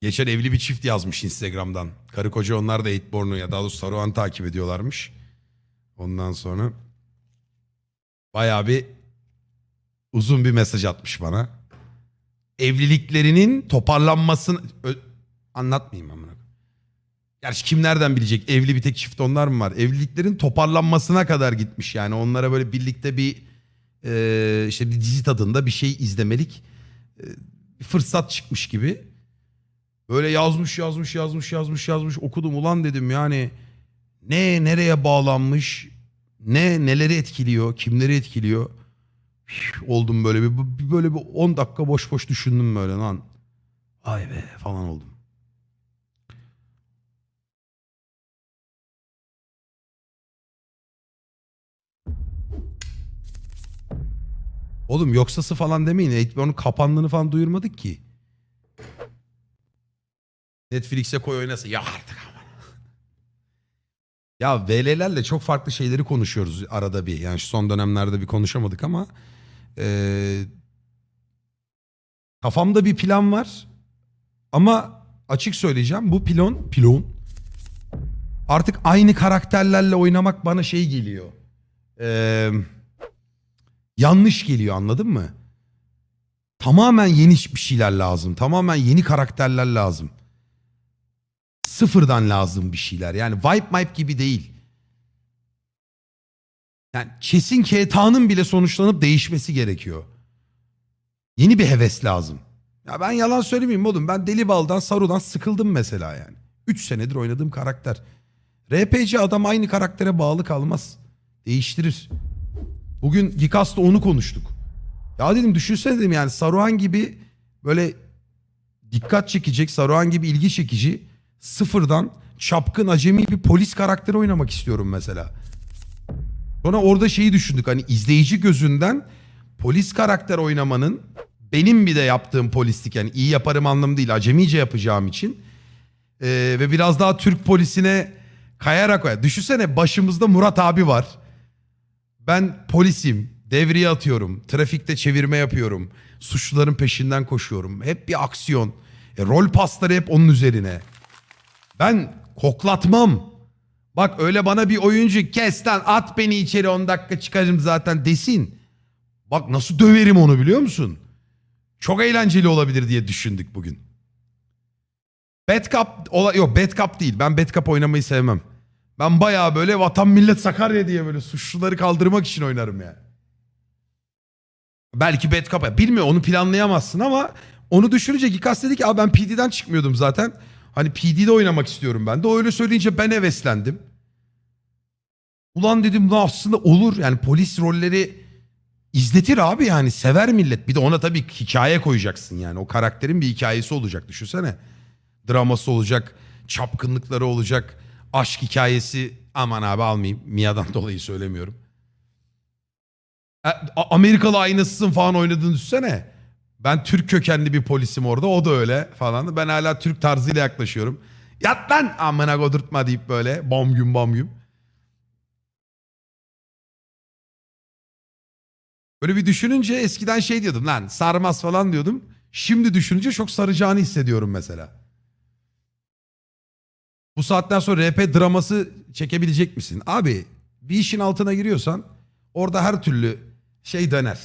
Geçen evli bir çift yazmış Instagram'dan. Karı koca onlar da Eightborn'u ya daha doğrusu Saruhan'ı takip ediyorlarmış. Ondan sonra bayağı bir uzun bir mesaj atmış bana. Evliliklerinin toparlanmasını... Ö- Anlatmayayım amına. koyayım. Gerçi kim nereden bilecek? Evli bir tek çift onlar mı var? Evliliklerin toparlanmasına kadar gitmiş yani. Onlara böyle birlikte bir e, işte bir dizi tadında bir şey izlemelik e, fırsat çıkmış gibi. Böyle yazmış yazmış yazmış yazmış yazmış okudum ulan dedim yani ne nereye bağlanmış ne neleri etkiliyor kimleri etkiliyor oldum böyle bir- böyle bir 10 dakika boş boş düşündüm böyle lan ay be falan oldum. Oğlum yoksası falan demeyin. Eightborn'un kapandığını falan duyurmadık ki. Netflix'e koy oynasın. Ya artık ama. Ya VL'lerle çok farklı şeyleri konuşuyoruz arada bir. Yani şu son dönemlerde bir konuşamadık ama eee, kafamda bir plan var. Ama açık söyleyeceğim bu pilon pilon artık aynı karakterlerle oynamak bana şey geliyor. Eee, yanlış geliyor anladın mı? Tamamen yeni bir şeyler lazım. Tamamen yeni karakterler lazım sıfırdan lazım bir şeyler. Yani Vibe Mipe gibi değil. Yani Chess'in Keta'nın bile sonuçlanıp değişmesi gerekiyor. Yeni bir heves lazım. Ya ben yalan söylemeyeyim oğlum. Ben Deli Bal'dan, Saru'dan sıkıldım mesela yani. 3 senedir oynadığım karakter. RPG adam aynı karaktere bağlı kalmaz. Değiştirir. Bugün Gikas'ta onu konuştuk. Ya dedim düşünsene dedim yani Saruhan gibi böyle dikkat çekecek, Saruhan gibi ilgi çekici sıfırdan çapkın acemi bir polis karakteri oynamak istiyorum mesela. Sonra orada şeyi düşündük hani izleyici gözünden polis karakter oynamanın benim bir de yaptığım polislik yani iyi yaparım anlamı değil acemice yapacağım için Ee, ve biraz daha Türk polisine kayarak düşünsene başımızda Murat abi var. Ben polisim, devriye atıyorum, trafikte çevirme yapıyorum, suçluların peşinden koşuyorum. Hep bir aksiyon. E, rol pasları hep onun üzerine. Ben koklatmam. Bak öyle bana bir oyuncu kes lan at beni içeri 10 dakika çıkarım zaten desin. Bak nasıl döverim onu biliyor musun? Çok eğlenceli olabilir diye düşündük bugün. Bad Cup, yok Bad Cup değil. Ben Bad Cup oynamayı sevmem. Ben bayağı böyle vatan millet Sakarya diye böyle suçluları kaldırmak için oynarım yani. Belki Bad Cup. Bilmiyorum onu planlayamazsın ama onu düşününce Gikas dedi ki Aa, ben PD'den çıkmıyordum zaten. Hani PD'de oynamak istiyorum ben de. O öyle söyleyince ben heveslendim. Ulan dedim aslında olur. Yani polis rolleri izletir abi yani. Sever millet. Bir de ona tabii hikaye koyacaksın yani. O karakterin bir hikayesi olacak düşünsene. Draması olacak. Çapkınlıkları olacak. Aşk hikayesi. Aman abi almayayım. Mia'dan dolayı söylemiyorum. E, Amerikalı aynasısın falan oynadığını düşünsene. Ben Türk kökenli bir polisim orada. O da öyle falan. Ben hala Türk tarzıyla yaklaşıyorum. Yat lan amına kodurtma deyip böyle bom güm bom güm. Böyle bir düşününce eskiden şey diyordum lan sarmaz falan diyordum. Şimdi düşününce çok saracağını hissediyorum mesela. Bu saatten sonra RP draması çekebilecek misin? Abi bir işin altına giriyorsan orada her türlü şey döner.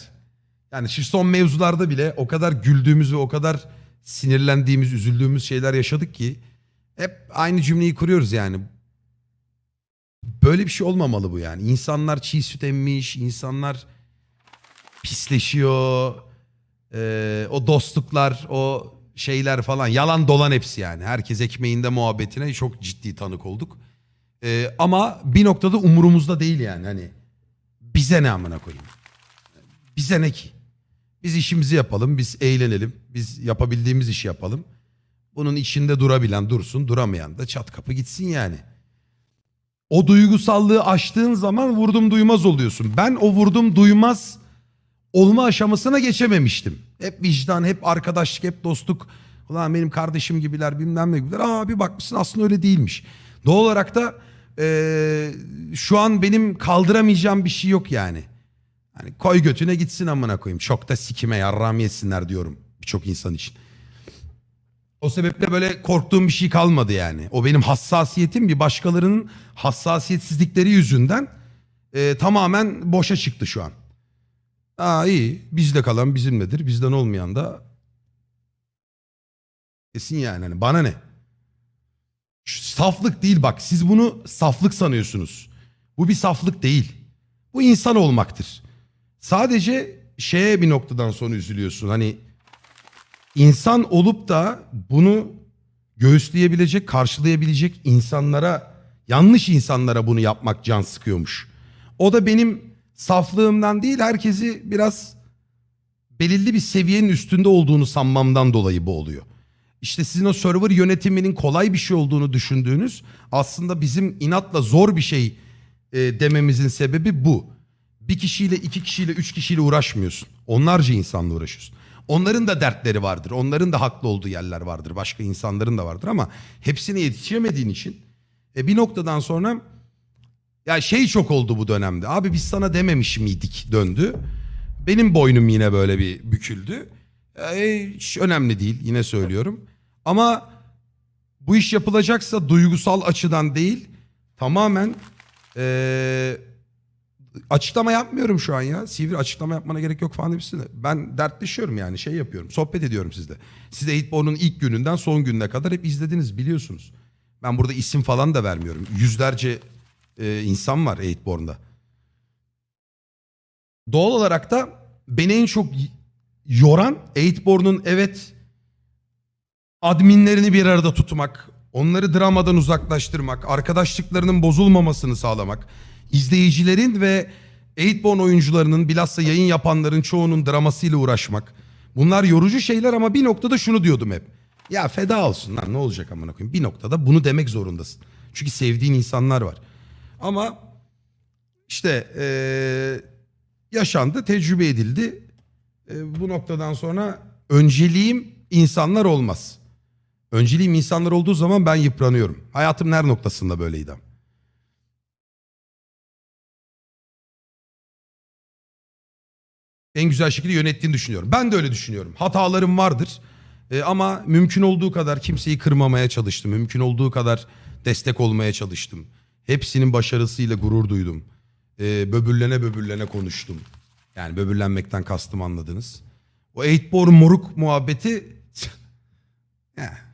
Yani şu son mevzularda bile o kadar güldüğümüz ve o kadar sinirlendiğimiz, üzüldüğümüz şeyler yaşadık ki hep aynı cümleyi kuruyoruz yani. Böyle bir şey olmamalı bu yani. İnsanlar çiğ süt emmiş, insanlar pisleşiyor. Ee, o dostluklar, o şeyler falan yalan dolan hepsi yani. Herkes ekmeğinde muhabbetine çok ciddi tanık olduk. Ee, ama bir noktada umurumuzda değil yani hani. Bize ne amına koyayım. Bize ne ki? Biz işimizi yapalım, biz eğlenelim, biz yapabildiğimiz işi yapalım. Bunun içinde durabilen dursun, duramayan da çat kapı gitsin yani. O duygusallığı aştığın zaman vurdum duymaz oluyorsun. Ben o vurdum duymaz olma aşamasına geçememiştim. Hep vicdan, hep arkadaşlık, hep dostluk. Ulan benim kardeşim gibiler bilmem ne gibiler. Aa bir bakmışsın aslında öyle değilmiş. Doğal olarak da eee, şu an benim kaldıramayacağım bir şey yok yani. Hani koy götüne gitsin amına koyayım. Çok da sikime yarram yesinler diyorum birçok insan için. O sebeple böyle korktuğum bir şey kalmadı yani. O benim hassasiyetim bir başkalarının hassasiyetsizlikleri yüzünden e, tamamen boşa çıktı şu an. Aa iyi. Bizde kalan bizimledir. Bizden olmayan da kesin yani. Hani bana ne? Şu saflık değil bak. Siz bunu saflık sanıyorsunuz. Bu bir saflık değil. Bu insan olmaktır. Sadece şeye bir noktadan sonra üzülüyorsun. Hani insan olup da bunu göğüsleyebilecek, karşılayabilecek insanlara, yanlış insanlara bunu yapmak can sıkıyormuş. O da benim saflığımdan değil, herkesi biraz belirli bir seviyenin üstünde olduğunu sanmamdan dolayı bu oluyor. İşte sizin o server yönetiminin kolay bir şey olduğunu düşündüğünüz aslında bizim inatla zor bir şey e, dememizin sebebi bu. Bir kişiyle, iki kişiyle, üç kişiyle uğraşmıyorsun. Onlarca insanla uğraşıyorsun. Onların da dertleri vardır. Onların da haklı olduğu yerler vardır. Başka insanların da vardır ama hepsine yetişemediğin için e, bir noktadan sonra ya şey çok oldu bu dönemde. Abi biz sana dememiş miydik döndü. Benim boynum yine böyle bir büküldü. E, hiç önemli değil yine söylüyorum. Ama bu iş yapılacaksa duygusal açıdan değil tamamen e, açıklama yapmıyorum şu an ya. Sivri açıklama yapmana gerek yok falan de. Ben dertleşiyorum yani şey yapıyorum. Sohbet ediyorum sizle. Siz Eightborn'un ilk gününden son gününe kadar hep izlediniz biliyorsunuz. Ben burada isim falan da vermiyorum. Yüzlerce e, insan var Eightborn'da. Doğal olarak da beni en çok yoran Eightborn'un evet adminlerini bir arada tutmak, onları dramadan uzaklaştırmak, arkadaşlıklarının bozulmamasını sağlamak, izleyicilerin ve Eightborn oyuncularının bilhassa yayın yapanların çoğunun dramasıyla uğraşmak. Bunlar yorucu şeyler ama bir noktada şunu diyordum hep. Ya feda olsun lan ne olacak amına koyayım. Bir noktada bunu demek zorundasın. Çünkü sevdiğin insanlar var. Ama işte eee, yaşandı, tecrübe edildi. E, bu noktadan sonra önceliğim insanlar olmaz. Önceliğim insanlar olduğu zaman ben yıpranıyorum. Hayatım her noktasında böyleydi. En güzel şekilde yönettiğini düşünüyorum. Ben de öyle düşünüyorum. Hatalarım vardır. E, ama mümkün olduğu kadar kimseyi kırmamaya çalıştım. Mümkün olduğu kadar destek olmaya çalıştım. Hepsinin başarısıyla gurur duydum. E, böbürlene böbürlene konuştum. Yani böbürlenmekten kastım anladınız. O Eightborn moruk muhabbeti... Ya.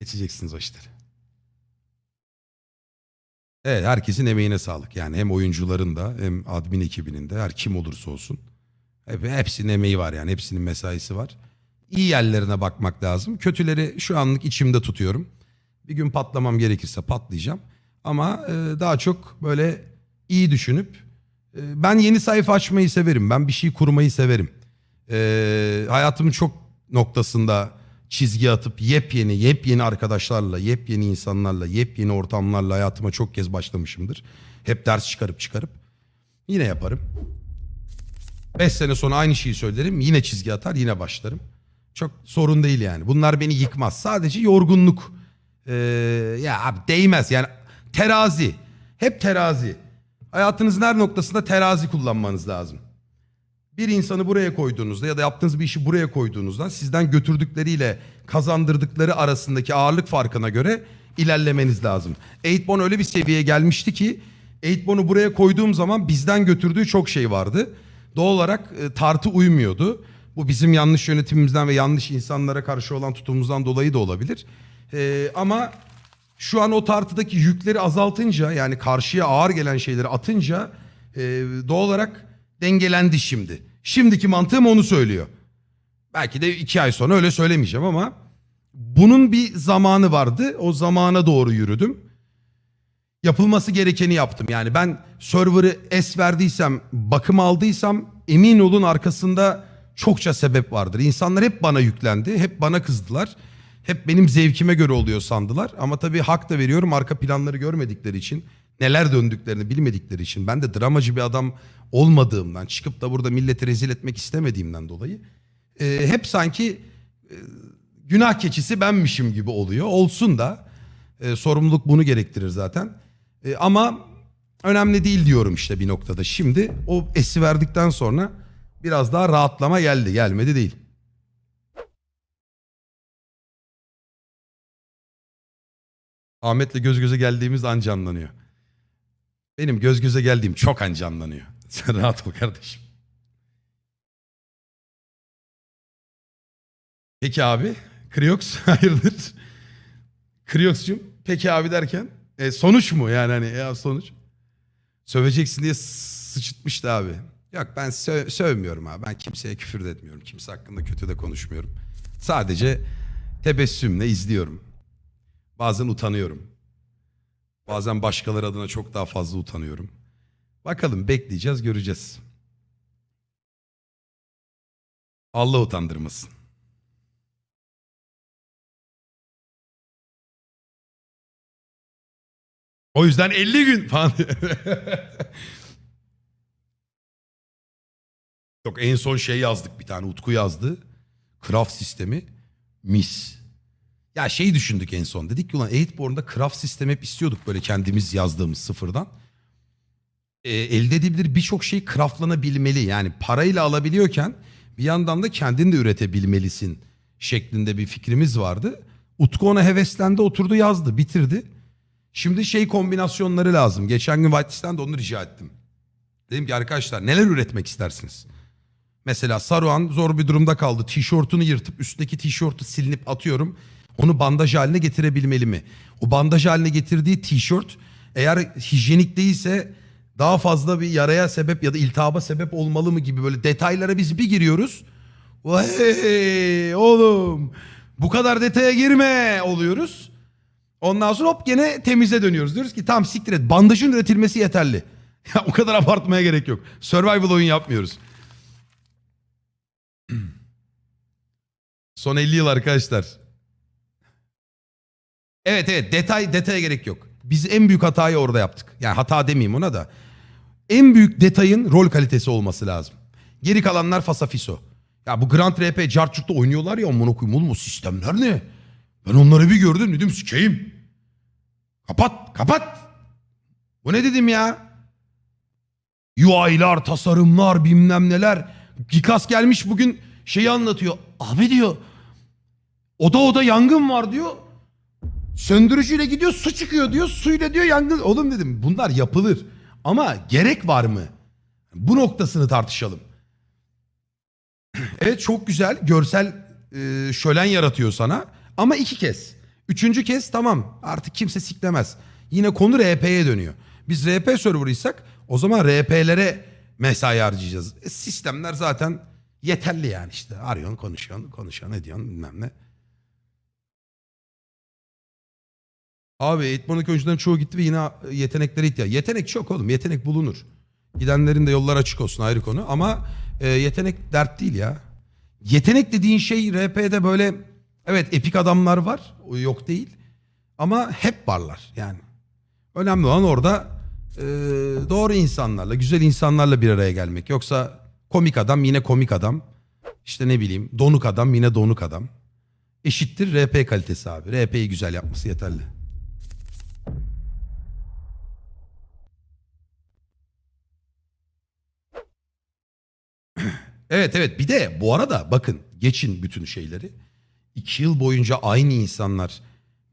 Geçeceksiniz o işleri. Evet herkesin emeğine sağlık. Yani hem oyuncuların da hem admin ekibinin de her kim olursa olsun. Hep, hepsinin emeği var yani hepsinin mesaisi var. İyi yerlerine bakmak lazım. Kötüleri şu anlık içimde tutuyorum. Bir gün patlamam gerekirse patlayacağım. Ama e, daha çok böyle iyi düşünüp e, ben yeni sayfa açmayı severim. Ben bir şey kurmayı severim. E, hayatımın çok noktasında çizgi atıp yepyeni yepyeni arkadaşlarla, yepyeni insanlarla, yepyeni ortamlarla hayatıma çok kez başlamışımdır. Hep ders çıkarıp çıkarıp yine yaparım. Beş sene sonra aynı şeyi söylerim. Yine çizgi atar, yine başlarım. Çok sorun değil yani. Bunlar beni yıkmaz. Sadece yorgunluk. Ee, ya abi değmez yani terazi. Hep terazi. Hayatınızın her noktasında terazi kullanmanız lazım. Bir insanı buraya koyduğunuzda ya da yaptığınız bir işi buraya koyduğunuzda sizden götürdükleriyle kazandırdıkları arasındaki ağırlık farkına göre ilerlemeniz lazım. 8 öyle bir seviyeye gelmişti ki 8 buraya koyduğum zaman bizden götürdüğü çok şey vardı. Doğal olarak e, tartı uymuyordu. Bu bizim yanlış yönetimimizden ve yanlış insanlara karşı olan tutumumuzdan dolayı da olabilir. E, ama şu an o tartıdaki yükleri azaltınca yani karşıya ağır gelen şeyleri atınca e, doğal olarak dengelendi şimdi. Şimdiki mantığım onu söylüyor. Belki de iki ay sonra öyle söylemeyeceğim ama bunun bir zamanı vardı. O zamana doğru yürüdüm. Yapılması gerekeni yaptım. Yani ben server'ı es verdiysem, bakım aldıysam emin olun arkasında çokça sebep vardır. İnsanlar hep bana yüklendi, hep bana kızdılar. Hep benim zevkime göre oluyor sandılar. Ama tabii hak da veriyorum arka planları görmedikleri için. Neler döndüklerini bilmedikleri için. Ben de dramacı bir adam olmadığımdan, çıkıp da burada milleti rezil etmek istemediğimden dolayı. e, hep sanki e, günah keçisi benmişim gibi oluyor. Olsun da e, sorumluluk bunu gerektirir zaten. E, ama önemli değil diyorum işte bir noktada. Şimdi o esi verdikten sonra biraz daha rahatlama geldi. Gelmedi değil. Ahmet'le göz göze geldiğimiz an canlanıyor. Benim göz göze geldiğim çok an canlanıyor. Sen rahat ol kardeşim. Peki abi. Kriox hayırdır? Kriox'cum peki abi derken e, sonuç mu yani hani ya sonuç? Söveceksin diye sıçıtmıştı abi. Yok ben sö- sövmüyorum abi. Ben kimseye küfür de etmiyorum. Kimse hakkında kötü de konuşmuyorum. Sadece tebessümle izliyorum. Bazen utanıyorum. Bazen başkaları adına çok daha fazla utanıyorum. Bakalım bekleyeceğiz göreceğiz. Allah utandırmasın. O yüzden 50 gün falan. Yok en son şey yazdık bir tane Utku yazdı. Craft sistemi mis. Ya şeyi düşündük en son. Dedik ki ulan 8born'da craft sistemi hep istiyorduk böyle kendimiz yazdığımız sıfırdan. E, elde edilebilir birçok şey craftlanabilmeli. Yani parayla alabiliyorken bir yandan da kendin de üretebilmelisin şeklinde bir fikrimiz vardı. Utku ona heveslendi oturdu yazdı bitirdi. Şimdi şey kombinasyonları lazım. Geçen gün Whitelist'ten de onu rica ettim. Dedim ki arkadaşlar neler üretmek istersiniz? Mesela Saruhan zor bir durumda kaldı. Tişörtünü yırtıp üstündeki tişörtü silinip atıyorum. Onu bandaj haline getirebilmeli mi? O bandaj haline getirdiği tişört eğer hijyenik değilse daha fazla bir yaraya sebep ya da iltihaba sebep olmalı mı gibi böyle detaylara biz bir giriyoruz. Vay oğlum bu kadar detaya girme oluyoruz. Ondan sonra hop gene temize dönüyoruz. Diyoruz ki tamam siktir et bandajın üretilmesi yeterli. Ya o kadar abartmaya gerek yok. Survival oyun yapmıyoruz. Son 50 yıl arkadaşlar. Evet evet detay detaya gerek yok. Biz en büyük hatayı orada yaptık. Yani hata demeyeyim ona da. En büyük detayın rol kalitesi olması lazım. Geri kalanlar fasafiso. Ya bu Grand RP Carchurt'ta oynuyorlar ya amına koyayım oğlum o sistemler ne? Ben onları bir gördüm dedim sikeyim. Kapat kapat. Bu ne dedim ya? UI'lar, tasarımlar bilmem neler. Gikas gelmiş bugün şeyi anlatıyor. Abi diyor oda oda yangın var diyor. Söndürücüyle gidiyor su çıkıyor diyor. Suyla diyor yangın. Oğlum dedim bunlar yapılır. Ama gerek var mı? Bu noktasını tartışalım. evet çok güzel görsel e, şölen yaratıyor sana. Ama iki kez. Üçüncü kez tamam artık kimse siklemez. Yine konu RP'ye dönüyor. Biz RP server'ıysak o zaman RP'lere mesai harcayacağız. E, sistemler zaten yeterli yani işte. Arıyorsun konuşuyorsun konuşuyorsun ediyorsun bilmem ne. Abi Eğitmenlik oyuncuların çoğu gitti ve yine yeteneklere ihtiyaç. Yetenek çok oğlum. Yetenek bulunur. Gidenlerin de yollar açık olsun ayrı konu. Ama e, yetenek dert değil ya. Yetenek dediğin şey RP'de böyle evet epik adamlar var. Yok değil. Ama hep varlar yani. Önemli olan orada e, doğru insanlarla, güzel insanlarla bir araya gelmek. Yoksa komik adam yine komik adam. İşte ne bileyim donuk adam yine donuk adam. Eşittir RP kalitesi abi. RP'yi güzel yapması yeterli. Evet evet bir de bu arada bakın geçin bütün şeyleri. İki yıl boyunca aynı insanlar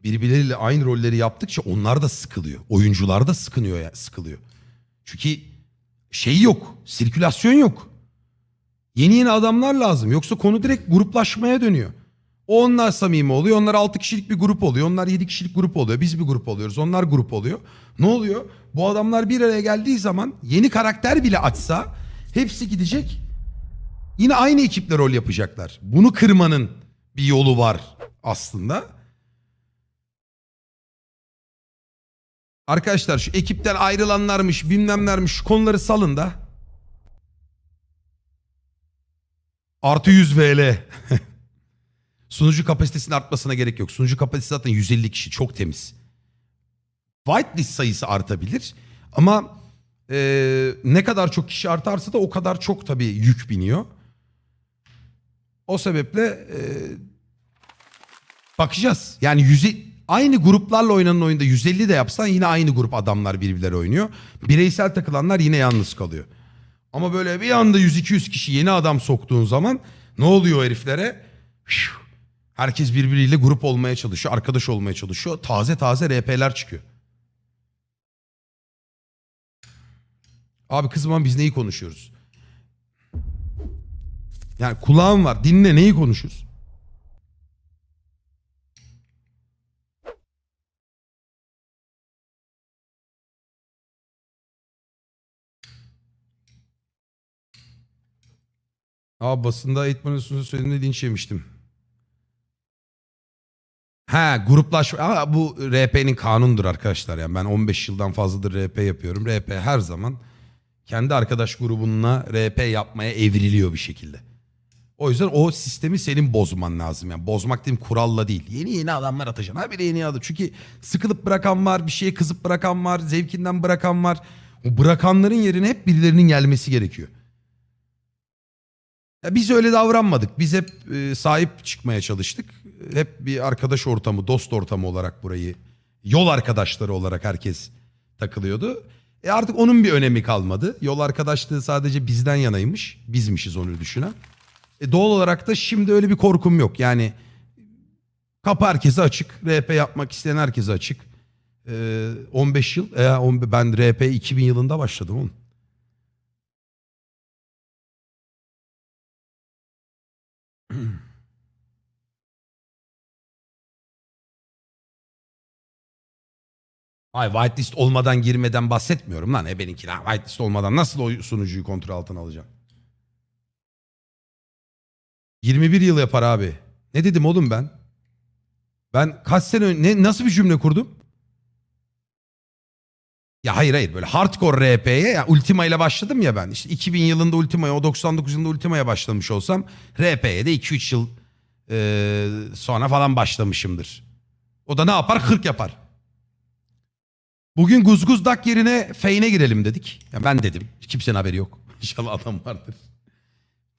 birbirleriyle aynı rolleri yaptıkça onlar da sıkılıyor. Oyuncular da sıkınıyor sıkılıyor. Çünkü şey yok, sirkülasyon yok. Yeni yeni adamlar lazım. Yoksa konu direkt gruplaşmaya dönüyor. Onlar samimi oluyor. Onlar 6 kişilik bir grup oluyor. Onlar 7 kişilik grup oluyor. Biz bir grup oluyoruz. Onlar grup oluyor. Ne oluyor? Bu adamlar bir araya geldiği zaman yeni karakter bile açsa hepsi gidecek. Yine aynı ekiple rol yapacaklar. Bunu kırmanın bir yolu var aslında. Arkadaşlar şu ekipten ayrılanlarmış bilmemlermiş şu konuları salın da. Artı 100 VL. Sunucu kapasitesinin artmasına gerek yok. Sunucu kapasitesi zaten 150 kişi çok temiz. Whitelist sayısı artabilir ama e, ne kadar çok kişi artarsa da o kadar çok tabii yük biniyor. O sebeple e, bakacağız. Yani yüze, aynı gruplarla oynanan oyunda 150 de yapsan yine aynı grup adamlar birbirleri oynuyor. Bireysel takılanlar yine yalnız kalıyor. Ama böyle bir anda 100-200 kişi yeni adam soktuğun zaman ne oluyor heriflere? Herkes birbiriyle grup olmaya çalışıyor, arkadaş olmaya çalışıyor. Taze taze RP'ler çıkıyor. Abi kızma biz neyi konuşuyoruz? Yani kulağım var dinle neyi konuşuyoruz? Abi basında eğitmen üstünde söylediğinde linç yemiştim. Ha gruplaşma ama bu RP'nin kanundur arkadaşlar yani ben 15 yıldan fazladır RP yapıyorum. RP her zaman kendi arkadaş grubunla RP yapmaya evriliyor bir şekilde. O yüzden o sistemi senin bozman lazım yani bozmak diyeyim kuralla değil. Yeni yeni adamlar atacaksın. Ha bir yeni adam. Çünkü sıkılıp bırakan var, bir şeye kızıp bırakan var, zevkinden bırakan var. O bırakanların yerine hep birilerinin gelmesi gerekiyor. Ya biz öyle davranmadık. Biz hep e, sahip çıkmaya çalıştık. Hep bir arkadaş ortamı, dost ortamı olarak burayı, yol arkadaşları olarak herkes takılıyordu. E artık onun bir önemi kalmadı. Yol arkadaşlığı sadece bizden yanaymış. Bizmişiz onu düşünen. E doğal olarak da şimdi öyle bir korkum yok. Yani kapı herkese açık. RP yapmak isteyen herkese açık. E, 15 yıl. E, on- ben RP 2000 yılında başladım oğlum. Ay whitelist olmadan girmeden bahsetmiyorum lan. E benimki lan whitelist olmadan nasıl o sunucuyu kontrol altına alacağım? 21 yıl yapar abi. Ne dedim oğlum ben? Ben kaç sene ön- ne nasıl bir cümle kurdum? Ya hayır hayır böyle hardcore RP'ye ya Ultima ile başladım ya ben. İşte 2000 yılında Ultima'ya o 99 yılında Ultima'ya başlamış olsam RP'ye de 2-3 yıl e, sonra falan başlamışımdır. O da ne yapar? 40 yapar. Bugün Guzguz Dak yerine Feyne girelim dedik. Ya ben dedim. Kimsenin haberi yok. İnşallah adam vardır.